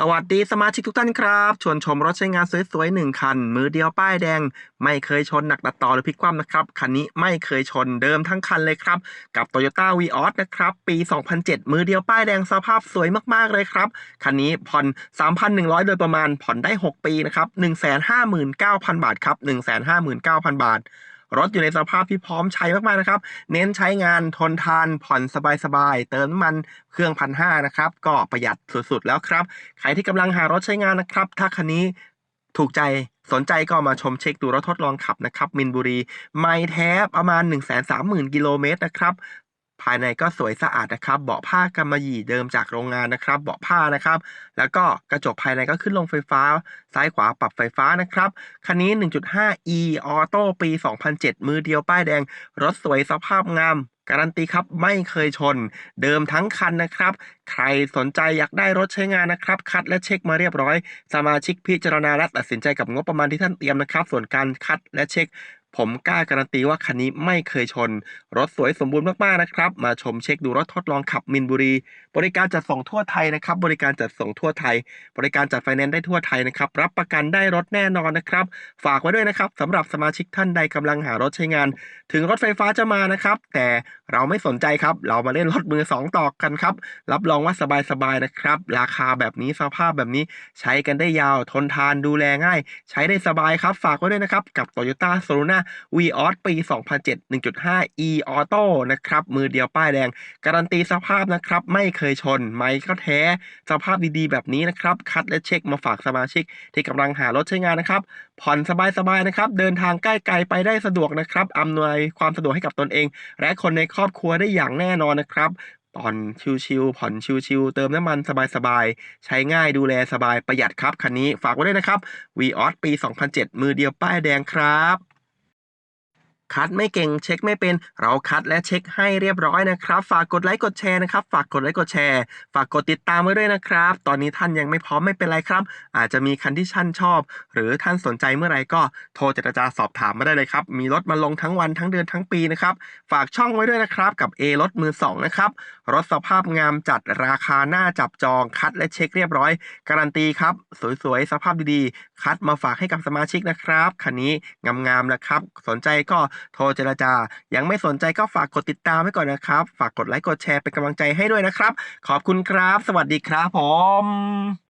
สวัสดีสมาชิกทุกท่านครับ ชวนชมรถใช้งานสวยๆหนึ่งคัน มือเดียวป้ายแดง ไม่เคยชนหนักตัดต่อหรือพลิกคว่ำนะครับ คันนี้ไม่เคยชนเดิมทั้งคันเลยครับ กับ Toyota v ีออสนะครับ ปี 2007 มือเดียวป้ายแดงสภาพสวยมากๆเลยครับ คันนี้ผ่อน 3,100 โดยประมาณผ่อนได้ 6 ปีนะครับ 159,000 บาทครับ 159,000 บาท รถอยู่ในสภาพที่พร้อมใช้มากๆนะครับ เน้นใช้งานทนทานผ่อนสบายๆ เติมน้ำมันเครื่องพันห้านะครับก็ประหยัดสุดๆแล้วครับ ใครที่กำลังหารถใช้งานนะครับ ถ้าคันนี้ถูกใจสนใจก็มาชมเช็คดูรถทดลองขับนะครับ มินบุรี ไม่แท้ประมาณ 1 3 0 0 0 0 กิโลเมตรนะครับ ภายในก็สวยสะอาดนะครับ เบาะผ้ากำมะหยี่เดิมจากโรงงานนะครับ เบาะผ้านะครับ แล้วก็กระจกภายในก็ขึ้นลงไฟฟ้า ซ้ายขวาปรับไฟฟ้านะครับ คันนี้ 1.5 e ออโต้ปี 2007 มือเดียวป้ายแดง รถสวยสภาพงามการันตีครับไม่เคยชน เดิมทั้งคันนะครับ ใครสนใจอยากได้รถใช้งานนะครับ คัดและเช็คมาเรียบร้อย สมาชิกพิจารณาและตัดสินใจกับงบประมาณที่ท่านเตรียมนะครับ ส่วนการคัดและเช็ค ผมกล้าการันตีว่าคันนี้ไม่เคยชน รถสวยสมบูรณ์มากๆนะครับ มาชมเช็คดูรถทดลองขับมินบุรี บริการจัดส่งทั่วไทยนะครับ บริการจัดส่งทั่วไทย บริการจัดไฟแนนซ์ได้ทั่วไทยนะครับ รับประกันได้รถแน่นอนนะครับ ฝากไว้ด้วยนะครับสำหรับสมาชิกท่านใดกำลังหารถใช้งาน ถึงรถไฟฟ้าจะมานะครับ แต่เราไม่สนใจครับ เรามาเล่นรถมือ 2 ต่อกันครับ รับรองว่าสบายๆนะครับ ราคาแบบนี้สภาพแบบนี้ใช้กันได้ยาว ทนทานดูแลง่าย ใช้ได้สบายครับ ฝากไว้ด้วยนะครับกับโ Toyota Soluna 5 v o s ปี 2007 1.5 e auto นะครับ มือเดียวป้ายแดง การันตีสภาพนะครับ ไม่เคยชน ไม่ก็แท้ สภาพดีๆ แบบนี้นะครับ คัดและเช็คมาฝากสมาชิก ที่กำลังหารถใช้งานนะครับ ผ่อนสบายๆนะครับ เดินทางใกล้ๆไปได้สะดวกนะครับ อำนวยความสะดวกให้กับตนเอง และคนในครอบครัวได้อย่างแน่นอนนะครับผ่อนชิวๆผ่อนชิวๆเติมน้ำมันสบายๆ ใช้ง่ายดูแลสบายประหยัดครับ คันนี้ฝากไว้ด้วยนะครับ v ีออสปี 2007 มือเดียวป้ายแดงครับ คัดไม่เก่งเช็คไม่เป็น เราคัดและเช็คให้เรียบร้อยนะครับ ฝากกดไลค์กดแชร์นะครับ ฝากกดไลค์กดแชร์ ฝากกดติดตามไว้ด้วยนะครับ ตอนนี้ท่านยังไม่พร้อมไม่เป็นไรครับ อาจจะมีคันที่ท่านชอบ หรือท่านสนใจเมื่อไหร่ก็โทรเจรจาสอบถามมาได้เลยครับ มีรถมาลงทั้งวันทั้งเดือนทั้งปีนะครับ ฝากช่องไว้ด้วยนะครับกับ A รถมือสองนะครับรถสภาพงามจัดราคาหน้าจับจองคัดและเช็คเรียบร้อย การันตีครับ สวยๆสภาพดีๆ คัดมาฝากให้กับสมาชิกนะครับคันนี้งามๆนะครับ สนใจก็โทรเจรจา ยังไม่สนใจก็ฝากกดติดตามไว้ก่อนนะครับ ฝากกดไลค์กดแชร์เป็นกำลังใจให้ด้วยนะครับ ขอบคุณครับ สวัสดีครับผม